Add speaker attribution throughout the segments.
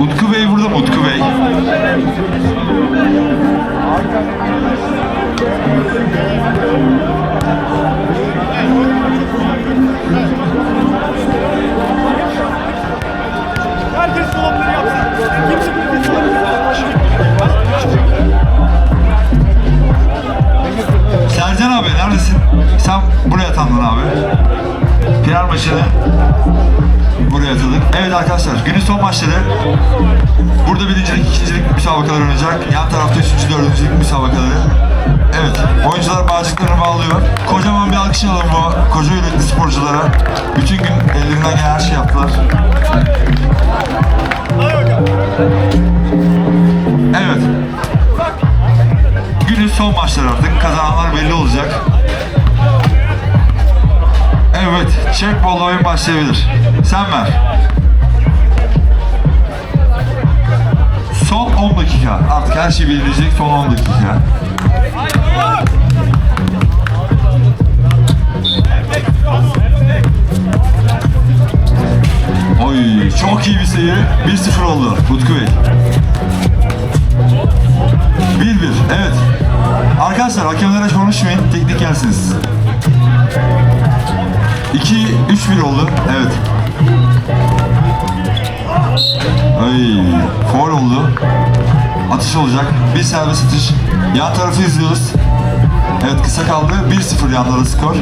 Speaker 1: Utku son maçları. Burada birincilik, ikincilik müsabakalar oynayacak. Yan tarafta üçüncü, dördüncülük müsabakaları. Evet, oyuncular bağcıklarını bağlıyor. Kocaman bir alkış alalım bu koca yürekli sporculara. Bütün gün ellerinden gelen her şeyi yaptılar. Evet. Günün son maçları artık. Kazananlar belli olacak. Evet, çek bol oyun başlayabilir. Sen ver. Son 10 dakika. Artık her şey belirleyecek son 10 dakika. Oy, çok iyi bir sayı. 1-0 oldu Utku Bey. 1-1, evet. Arkadaşlar hakemlere konuşmayın, teknik gelsiniz. 2-3-1 oldu, evet. Ay, foul oldu. Atış olacak. Bir serbest atış. Yan tarafı izliyoruz. Evet kısa kaldı. 1-0 yanlara skor.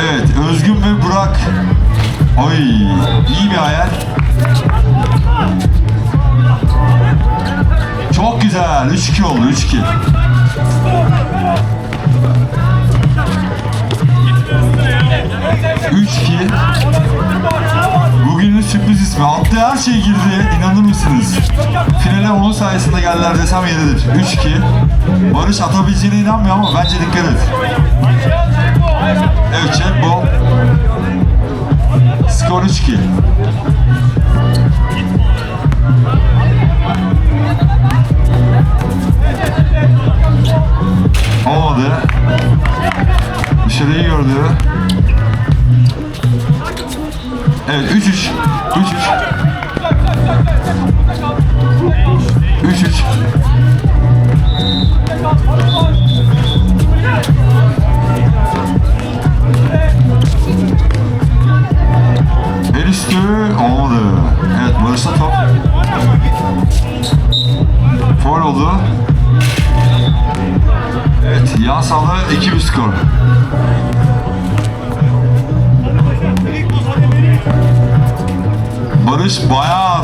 Speaker 1: Evet Özgün ve Burak. Oy iyi bir hayal. Çok güzel. 3-2 oldu. 3-2. Üç ki Bugünün sürpriz ismi. Attığı her şey girdi. İnanır mısınız? Finale onun sayesinde geldiler desem yeridir. 3-2. Barış atabileceğine inanmıyor ama bence dikkat et. Evet check ball. Skor 3-2. Olmadı. Dışarıyı gördü. Evet 3-3. 3-3. Barış Bayar,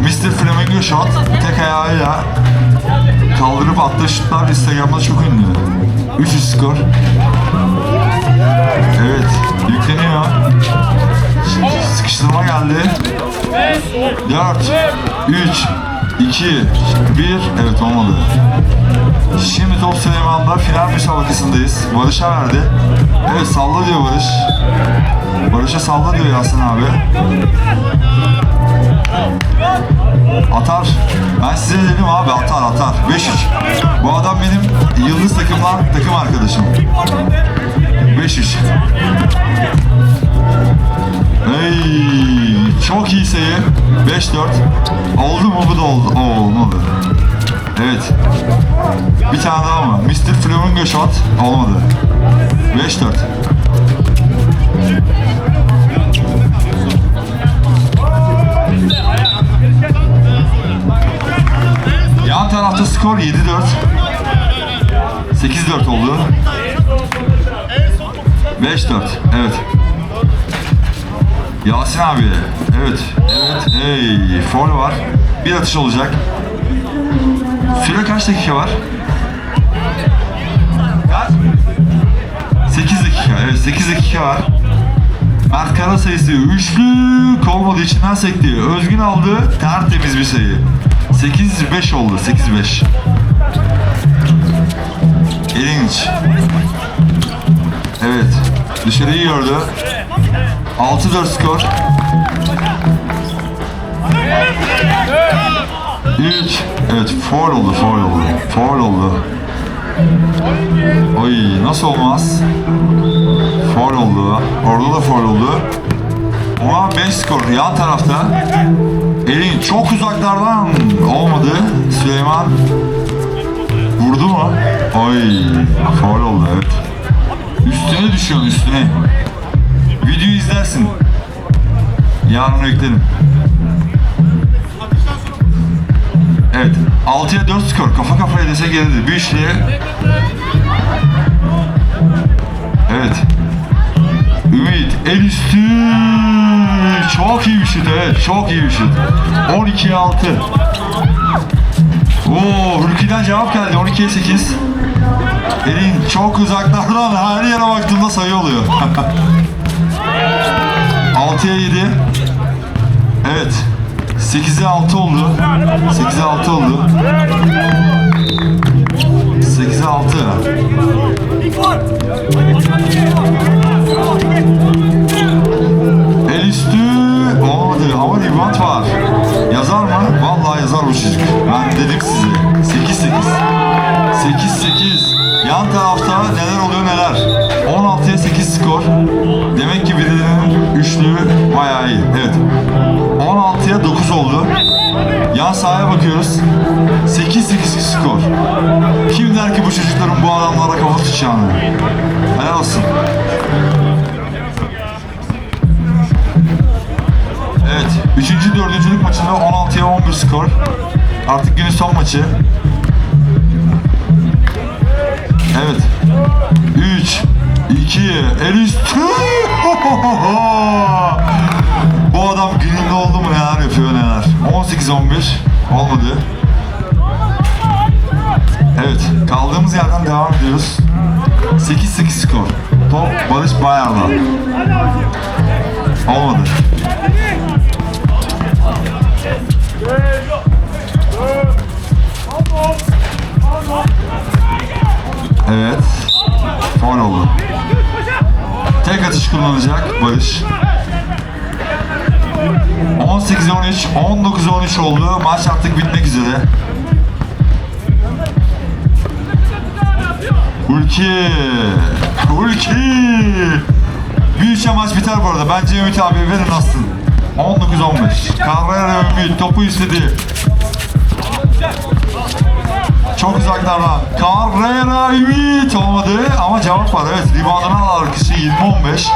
Speaker 1: Mr. Flamingo Shot tek ayağıyla kaldırıp attığı şutlar Instagram'da çok ünlü. 3 skor. Evet, yükleniyor. Sıkıştırma geldi. 4, 3, 2, 1. Evet olmadı. Şimdi top Süleyman'da final müsabakasındayız. Barış'a verdi. Evet salla diyor Barış. Barış'a salla diyor Yasin abi. Atar. Ben size dedim abi atar atar. 5-3. Bu adam benim yıldız takımdan takım arkadaşım. 5-3. Ey, çok iyi sayı. 5-4. Oldu mu bu da oldu. Oo, olmadı. Evet. Bir tane daha mı? Mr. Flamingo Shot. Olmadı. 5-4. Yan tarafta skor 7-4. 8-4 oldu. 5-4. Evet. Yasin abi. Evet. Evet. Hey. Foul var. Bir atış olacak. Süre kaç dakika var? Kaç? 8 dakika. Evet 8 dakika var. Mert Kara sayısı üçlü olmadığı içinden sekti. Özgün aldı. Tertemiz bir sayı. 8-5 oldu. 8-5. İlginç. Evet. Dışarıyı gördü. 6-4 skor. 3. Evet, foul oldu, foul oldu. Foul oldu. Oy, nasıl olmaz? Foul oldu. Orada da foul oldu. Ona 5 skor. Yan tarafta. Elin çok uzaklardan olmadı. Süleyman vurdu mu? Ay faul oldu evet. Üstüne düşüyorsun üstüne. Videoyu izlersin. Yarın eklerim. Evet. 6'ya 4 skor. Kafa kafaya dese gelirdi. Bir işle. Evet. Ümit el üstü. Çok iyi şut evet. Çok iyi bir şut. 12'ye 6. Oo, Hürki'den cevap geldi. 12'ye 8. Elin çok uzaklardan her yere baktığımda sayı oluyor. 6'ya 7. Evet. 8'e 6 oldu. 8'e 6 oldu. 8'e 6. Olmadı ama rebound var. Yazar mı? Vallahi yazar bu çocuk. Ben dedim size. 8-8. 8-8. Yan tarafta neler oluyor neler. 16'ya 8 skor. Demek ki birilerinin üçlüğü bayağı iyi. Evet. 16'ya 9 oldu. Yan sahaya bakıyoruz. 8-8 skor. Kim der ki bu çocukların bu adamlara kafa tutacağını? Helal olsun. Üçüncü, dördüncülük maçında 16'ya 11 skor. Artık günün son maçı. Evet. 3, 2, el üstü. Bu adam gününde oldu mu neler yapıyor neler. 18-11 olmadı. Evet. Kaldığımız yerden devam ediyoruz. 8-8 skor. Top Barış Bayar'da. Olmadı. Evet. Faul oldu. Tek atış kullanacak Barış. 18'e 13, 19'e 13 oldu. Maç artık bitmek üzere. Hulki. Hulki. Bir üçe maç biter bu arada. Bence Ümit abi verin aslında. 19-15. Carrera Ümit topu istedi. Çok uzaklardan. Carrera Ümit olmadı ama cevap var. Evet reboundına alır kişi 20-15.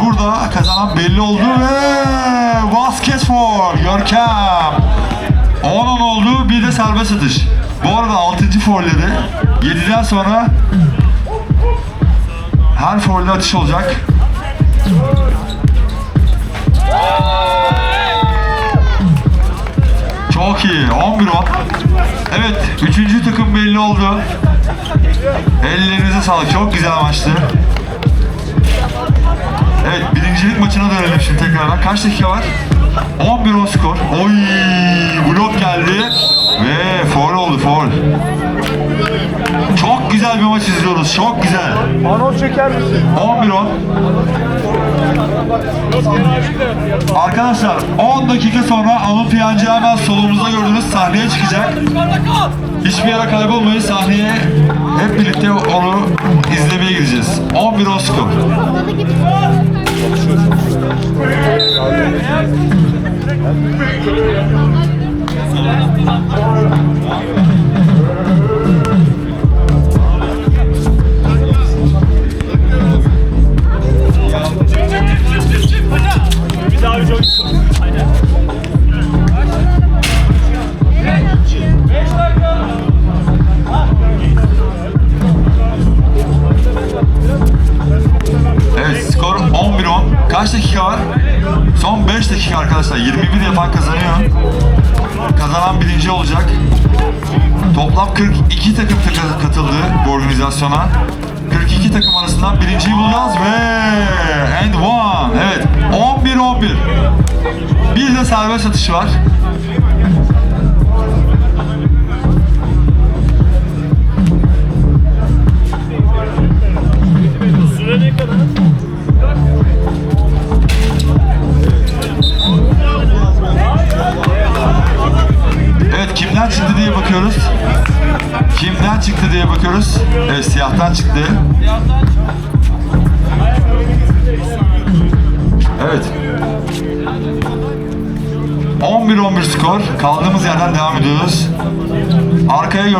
Speaker 1: Burada kazanan belli oldu ve basket for Görkem. 10-10 oldu bir de serbest atış. Bu arada 6. foulleri 7'den sonra her foulde atış olacak. Çok iyi. 11-10. Evet. Üçüncü takım belli oldu. Ellerinize sağlık. Çok güzel maçtı. Evet. Birincilik maçına dönelim şimdi tekrardan. Kaç dakika var? 11-10 skor. Oy! Blok geldi. Ve foul oldu. Foul. Çok güzel bir maç izliyoruz. Çok güzel.
Speaker 2: Anons çeker misin?
Speaker 1: 11-10. Arkadaşlar 10 dakika sonra Anıl Piyancı hemen solumuzda gördüğünüz sahneye çıkacak. Hiçbir yere kaybolmayın sahneye hep birlikte onu izlemeye gideceğiz. 11-10 skor. Evet skor 11-10. Kaç dakika var? Son 5 dakika arkadaşlar. 21 yapan kazanıyor. Kazanan birinci olacak. Toplam 42 takım katıldı bu organizasyona. 42 takım arasından birinciyi bulacağız Bir de serbest atışı var.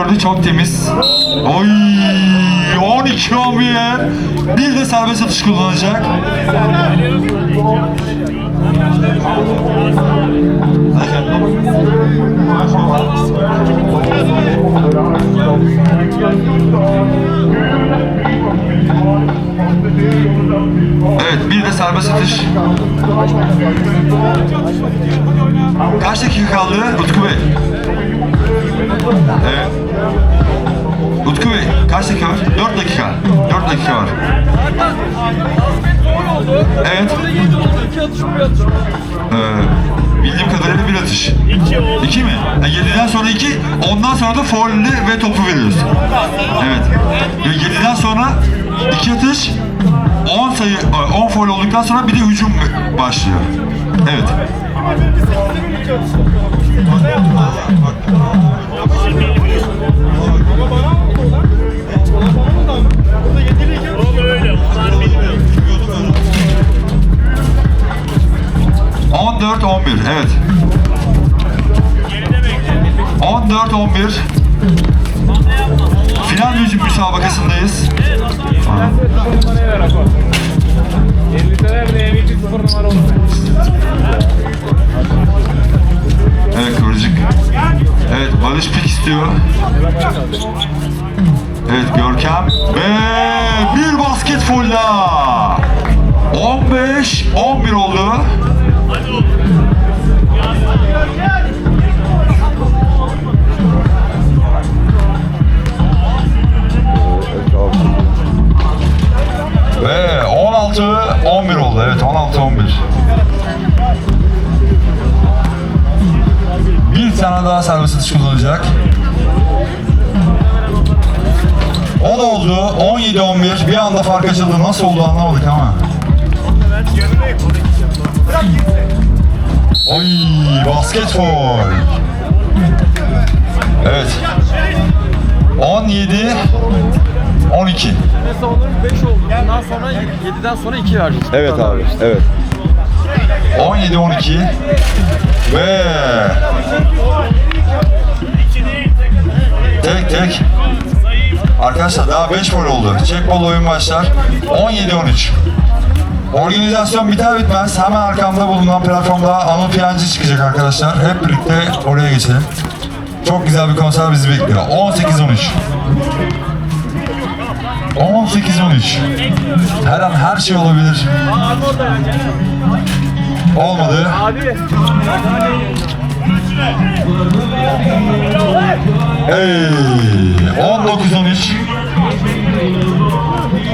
Speaker 1: Gördü çok temiz. Oy 12-11. Bir de serbest atış kullanacak. Ondan sonra da faullü ve topu veriyoruz. Evet. Ya 7'den sonra 2 atış, 10 sayı, 10 foul olduktan sonra bir de hücum başlıyor. Evet.
Speaker 2: O öyle. Onlar bilmiyor.
Speaker 1: 14 11 evet.
Speaker 2: Geride bekle.
Speaker 1: 14 11 Final müzik müsabakasındayız.
Speaker 3: 50 de MVP 0 numara olur.
Speaker 1: Evet Kıvırcık. Evet Barış pik istiyor. Evet Görkem. Ve bir basket full daha. 15 11 oldu. 16 11. Bir tane daha serbest atış kullanacak. O da oldu. 17 11. Bir anda fark açıldı. Nasıl oldu anlamadık ama. Oy basket foul. Evet. 17 12.
Speaker 3: Savunuruz 5 oldu. Bundan sonra 7'den sonra 2 vereceğiz.
Speaker 1: Evet abi, evet. 17 12 ve.
Speaker 2: Tek.
Speaker 1: tek Arkadaşlar daha 5 gol oldu. Çek bol oyun başlar. 17 13. Organizasyon biter bitmez hemen arkamda bulunan platformda Anıl Piyancı çıkacak arkadaşlar. Hep birlikte oraya geçelim. Çok güzel bir konser bizi bekliyor. 18 13. 18 13. Her an her şey olabilir. Olmadı. Hey, 19 13.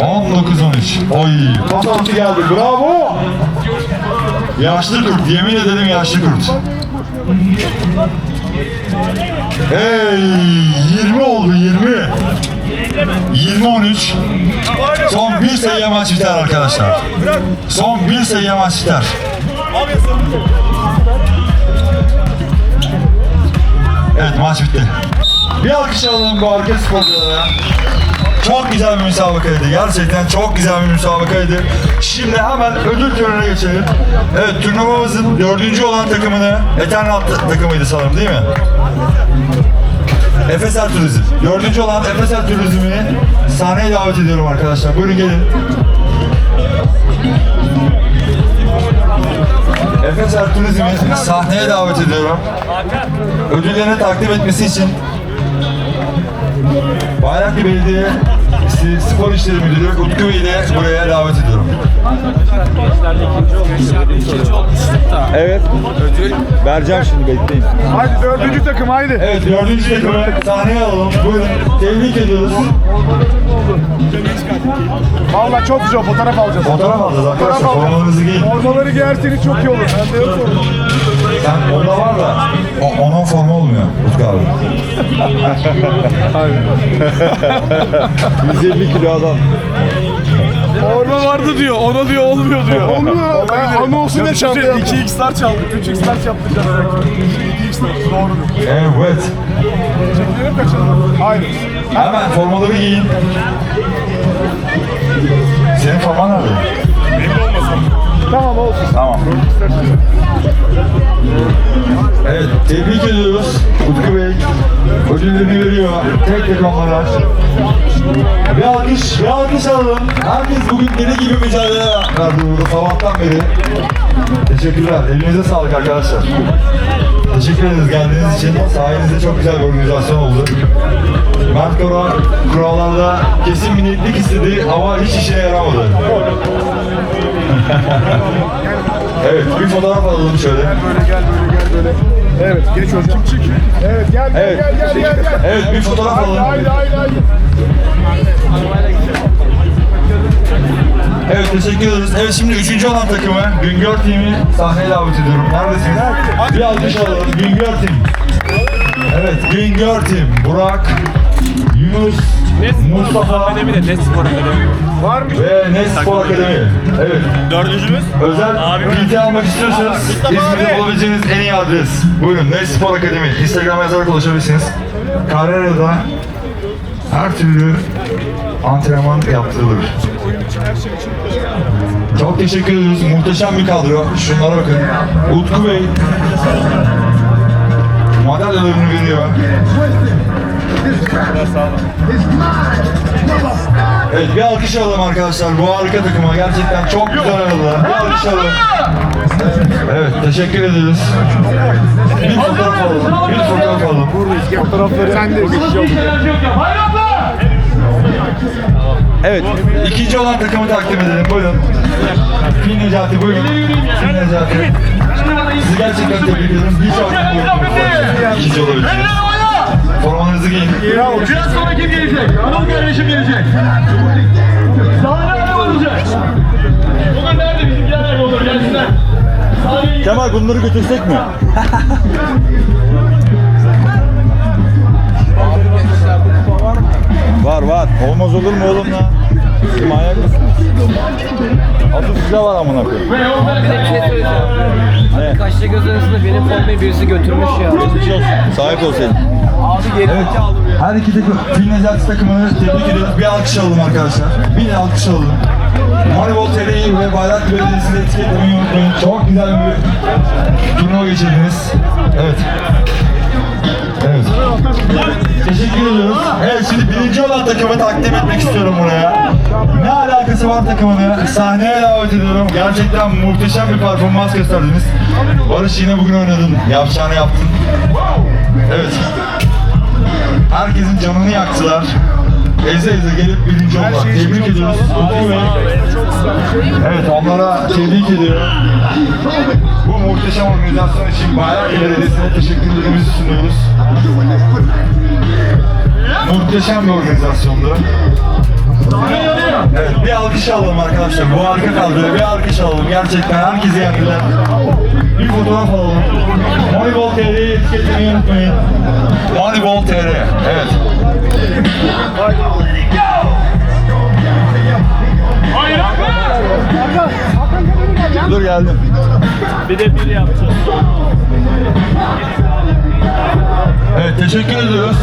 Speaker 1: 19 13. Oy, pas altı geldi. Bravo. Yaşlı kurt, yemin ederim yaşlı kurt. Hey, 20 oldu 20. 20 13. Son bir sayıya maç biter arkadaşlar. Son bir sayıya maç biter. Evet maç bitti. Bir alkış alalım bu hareket sporculara. Çok güzel bir müsabakaydı. Gerçekten çok güzel bir müsabakaydı. Şimdi hemen ödül törenine geçelim. Evet turnuvamızın dördüncü olan takımını Eternal ta- takımıydı sanırım değil mi? Efesel Turizm. Dördüncü olan Efesel Turizm'i sahneye davet ediyorum arkadaşlar. Buyurun gelin. Efesel Turizm'i sahneye davet ediyorum. Ödüllerini takdim etmesi için Bayraklı Belediye Spor İşleri Müdürü Utku de buraya davet ediyorum.
Speaker 3: İkinci olmuştuk da.
Speaker 1: Evet.
Speaker 3: Ödül.
Speaker 1: Vereceğim şimdi bekleyin.
Speaker 4: Haydi dördüncü takım haydi.
Speaker 1: Evet dördüncü takımı sahneye alalım. Buyurun. Tebrik ediyoruz.
Speaker 4: Vallahi çok güzel fotoğraf alacağız.
Speaker 1: Fotoğraf alacağız arkadaşlar. Formalarınızı giyin.
Speaker 4: Formaları giyerseniz çok iyi olur. Ben de yok sorun.
Speaker 1: Sen onda var da o, onun formu olmuyor Utku abi. 150 kilo adam.
Speaker 4: Forma vardı diyor. Ona diyor olmuyor diyor. Olmuyor. Ben olsun diye çanta yaptım. 2x'lar çaldık. 3x'lar yaptıracağız belki. 2x'lar. Doğru.
Speaker 1: Evet.
Speaker 4: Çekilelim kaçalım. Haydi.
Speaker 1: Hemen formaları giyin. Senin forman nerede?
Speaker 4: Tamam olsun.
Speaker 1: Tamam. Tebrik ediyoruz. Utku Bey ödüllerini veriyor. Tek tek onlara. Bir alkış, bir alkış alalım. Herkes bugün deli gibi mücadele verdi burada sabahtan beri. Teşekkürler. Elinize sağlık arkadaşlar. Teşekkür ederiz geldiğiniz için. Sayenizde çok güzel bir organizasyon oldu. Mert Kora kurallarda kesin bir netlik istedi ama hiç işine yaramadı. evet, bir fotoğraf alalım şöyle.
Speaker 4: Böyle gel böyle gel böyle. Evet geç hocam. Evet gel gel
Speaker 1: Evet.
Speaker 4: gel gel gel. gel.
Speaker 1: Evet, bir fotoğraf alalım.
Speaker 4: haydi haydi. haydi.
Speaker 1: Evet, teşekkür ederiz. Evet, şimdi üçüncü olan takımı Güngör Team'i sahneye davet ediyorum. Neredesiniz? Bir alkış alalım. Güngör Team. Evet, Güngör Team. Burak, Yunus, Mustafa
Speaker 3: Akademi de Net Spor Akademi.
Speaker 4: Var mı?
Speaker 1: ve Nes Spor Akademi. Evet.
Speaker 2: Dördüncümüz.
Speaker 1: Özel PT almak istiyorsanız İzmir'de bulabileceğiniz en iyi adres. Buyurun Nes Spor Akademi. Instagram yazarak ulaşabilirsiniz. Carrera'da her türlü antrenman yaptırılır. Çok teşekkür ediyoruz. Muhteşem bir kadro. Şunlara bakın. Utku Bey madalyalarını veriyor. Evet bir alkış alalım arkadaşlar bu harika takıma gerçekten çok güzel oynadılar. Bir alkış alalım. Evet teşekkür ederiz. Bir fotoğraf alalım. Bir fotoğraf alalım.
Speaker 4: Fotoğrafları sen de
Speaker 1: Evet ikinci olan takımı takdim edelim buyurun. Fil Necati buyurun. Fil Necati. Sizi gerçekten tebrik ederim. Hiç aklım. İkinci olabileceğiniz. Formanızı giyin.
Speaker 2: Biraz sonra kim gelecek? Anıl kardeşim gelecek. Sahne ne olacak? Bugün nerede bizimkiler nerede olur? Gelsinler.
Speaker 1: Kemal bunları götürsek mi? var var. Olmaz olur mu oğlum lan? Manyak mısınız? Asıl size var amına koyayım.
Speaker 3: Bir de bir şey söyleyeceğim.
Speaker 1: Ne?
Speaker 3: Kaşla göz arasında benim formayı birisi götürmüş ya.
Speaker 1: Geçmiş olsun. Sahip olsaydın.
Speaker 3: Abi geri
Speaker 1: Evet. Her iki takım, Fil Necati takımını tebrik ediyoruz. Bir alkış alalım arkadaşlar. Bir de alkış alalım. Moneyball TR'yi ve Bayrak Belediyesi'ni etiketlemeyi unutmayın. Çok güzel bir turnuva geçirdiniz. Evet. Evet. Teşekkür ediyoruz. Evet şimdi birinci olan takımı takdim etmek istiyorum buraya. Ne alakası var takımını? Sahneye davet ediyorum. Gerçekten muhteşem bir performans gösterdiniz. Barış yine bugün oynadın. Yapacağını yaptın. Evet. Herkesin canını yaktılar. Eze eze gelip birinci oldular. Tebrik ediyoruz. Evet onlara tebrik ediyorum. Bu muhteşem organizasyon için Bayrak Belediyesi'ne teşekkürlerimizi sunuyoruz. Muhteşem bir organizasyondu. Evet bir alkış alalım arkadaşlar. Bu harika kaldı. Bir alkış alalım. Gerçekten herkesi yendiler. Bir fotoğraf alalım. Moneyball TR'yi etiketlemeyi unutmayın. Moneyball TR. Evet. Dur geldim.
Speaker 2: Bir de bir yapacağız.
Speaker 1: Evet teşekkür ediyoruz.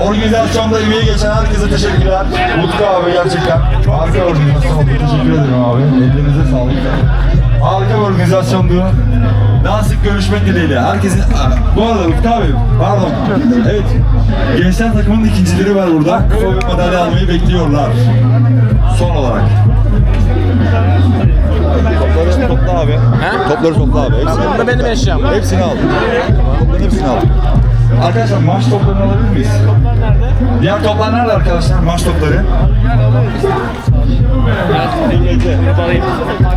Speaker 1: Organizasyonda emeği geçen herkese teşekkürler. Utku abi gerçekten harika organizasyon oldu. Teşekkür ederim abi. Ellerinize sağlık. Harika bir organizasyondu. Daha sık görüşmek dileğiyle. Herkesin... Bu arada Utku abi, pardon. Evet, gençler takımının ikincileri var burada. Kupa ve madalya almayı bekliyorlar. Son olarak. Topları topla abi. He? Topları topla abi. Hepsini
Speaker 3: Tamam, bu benim eşyam.
Speaker 1: Hepsini al. Topların hepsini al. Arkadaşlar maç toplarını alabilir miyiz? Toplar nerede? Diğer toplar nerede arkadaşlar? Maç topları. Ben size